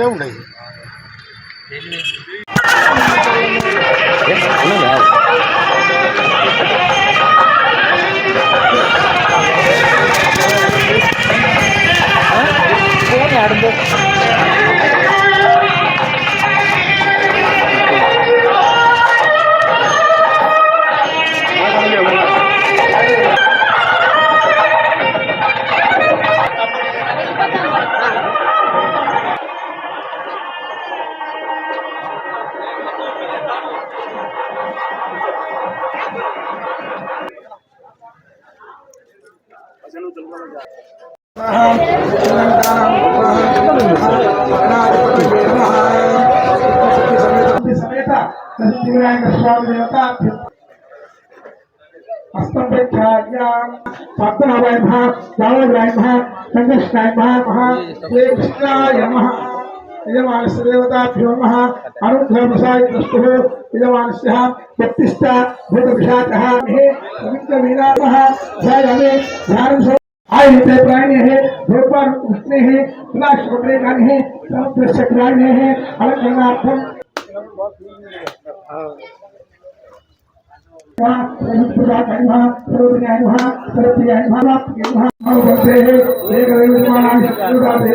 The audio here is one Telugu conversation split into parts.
એવું નહીં Yes, I know that. పద్మనాభాయ నమః యావగ్రాయ నమః సంకృష్ణాయ నమః మహా శ్రీ కృష్ణాయ నమః यजमानस्यदेवताभ्यो नमः। अनुधर्मसाय द्रष्टुः यजमानस्यः व्यक्तिश्च भूतविषाचः वित्तवीरामः ध्यायामे ध्यानं आयुते प्राणिः भूपान् कृष्णेः पुनाश्वप्रेकानिः समुद्रस्य प्राणिः अलङ्करणार्थम् सर्वप्रियाय नमः सर्वप्रियाय नमः नमो भक्तेः एकदेव निर्माणाय सुदाते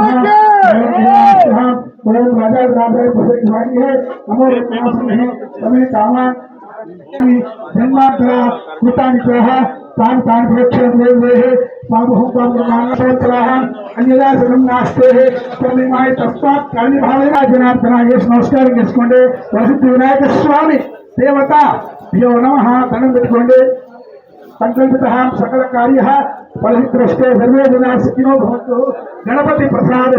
बहुत राजा राजा बसरी भाई है हमारे पास में हमें कामा जन्मांतरा कृतांतरः तान् तान् प्रेक्षणदेवेः साधुः ब्रह्माण्डोत्तराः अन्यदा జగం నాస్తే తొమ్మిది తస్మాత్ కాళీభావేన జనార్దన చేసి నమస్కారం చేసుకోండి ప్రసిద్ధి వినాయక స్వామి దేవత భ్యో నమ దండం పెట్టుకోండి సంకల్పిత సకల కార్య ఫలహిద్రష్టే సర్వే జనా సుఖినో భవంతు గణపతి ప్రసాద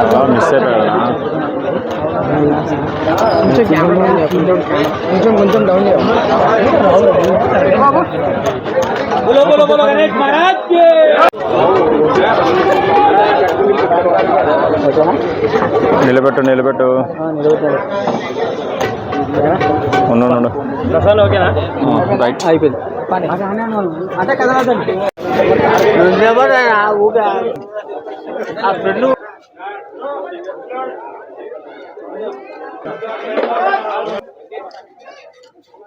శక్తి మిస్ అయిపోయాడు కొంచెం కొంచెం డౌన్ నిలబెట్టు నిలబెట్టు. ఉండు ఉండు రైట్. అయిపోయింది. అంటే కదలదండి afternoon.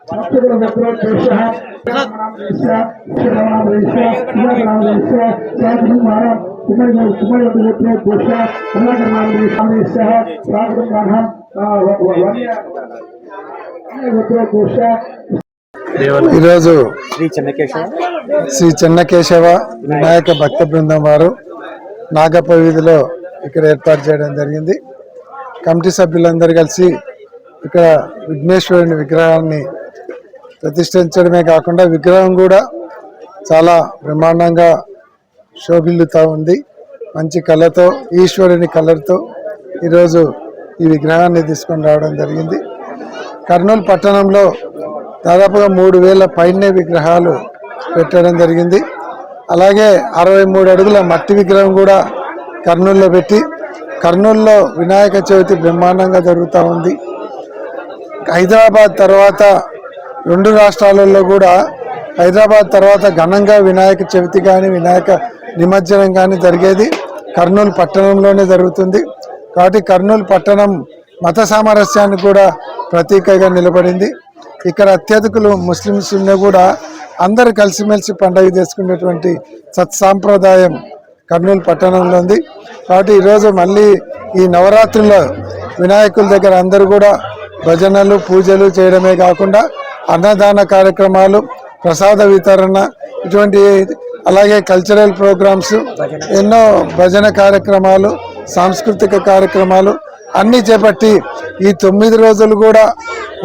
Thank you. ఈరోజు శ్రీ చెన్నకేశవ. వినాయక భక్త బృందం వారు నాగప్ప వీధిలో ఇక్కడ ఏర్పాటు చేయడం జరిగింది. కమిటీ సభ్యులందరూ కలిసి ఇక్కడ విఘ్నేశ్వరుని విగ్రహాన్ని ప్రతిష్ఠించడమే కాకుండా విగ్రహం కూడా చాలా బ్రహ్మాండంగా శోభిల్లుతూ ఉంది. మంచి కళతో ఈశ్వరుని కలర్తో ఈరోజు ఈ విగ్రహాన్ని తీసుకొని రావడం జరిగింది. కర్నూలు పట్టణంలో దాదాపుగా మూడు వేల పైనే విగ్రహాలు పెట్టడం జరిగింది. అలాగే అరవై మూడు అడుగుల మట్టి విగ్రహం కూడా కర్నూలులో పెట్టి కర్నూలులో వినాయక చవితి బ్రహ్మాండంగా జరుగుతూ ఉంది. హైదరాబాద్ తర్వాత రెండు రాష్ట్రాలలో కూడా హైదరాబాద్ తర్వాత ఘనంగా వినాయక చవితి కానీ వినాయక నిమజ్జనం కానీ జరిగేది కర్నూలు పట్టణంలోనే జరుగుతుంది. కాబట్టి కర్నూలు పట్టణం మత సామరస్యానికి కూడా ప్రతీకగా నిలబడింది. ఇక్కడ అత్యధికులు ముస్లిమ్స్ ఉన్నా కూడా అందరు కలిసిమెలిసి పండగ చేసుకునేటువంటి సత్సాంప్రదాయం కర్నూలు పట్టణంలో ఉంది. కాబట్టి ఈరోజు మళ్ళీ ఈ నవరాత్రుల్లో వినాయకుల దగ్గర అందరూ కూడా భజనలు పూజలు చేయడమే కాకుండా అన్నదాన కార్యక్రమాలు ప్రసాద వితరణ ఇటువంటి అలాగే కల్చరల్ ప్రోగ్రామ్స్ ఎన్నో భజన కార్యక్రమాలు సాంస్కృతిక కార్యక్రమాలు అన్నీ చేపట్టి ఈ తొమ్మిది రోజులు కూడా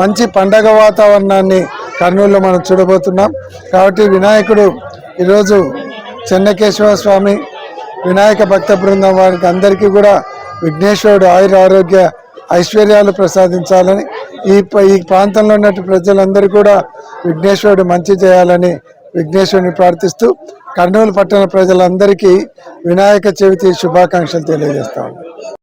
మంచి పండగ వాతావరణాన్ని కర్నూలులో మనం చూడబోతున్నాం. కాబట్టి వినాయకుడు ఈరోజు చెన్నకేశవ స్వామి వినాయక భక్త బృందం వారికి అందరికీ కూడా విఘ్నేశ్వరుడు ఆయుర ఆరోగ్య ఐశ్వర్యాలు ప్రసాదించాలని ఈ ఈ ప్రాంతంలో ఉన్నట్టు ప్రజలందరూ కూడా విఘ్నేశ్వరుడు మంచి చేయాలని విఘ్నేశ్వరుని ప్రార్థిస్తూ కర్నూలు పట్టణ ప్రజలందరికీ వినాయక చవితి శుభాకాంక్షలు తెలియజేస్తా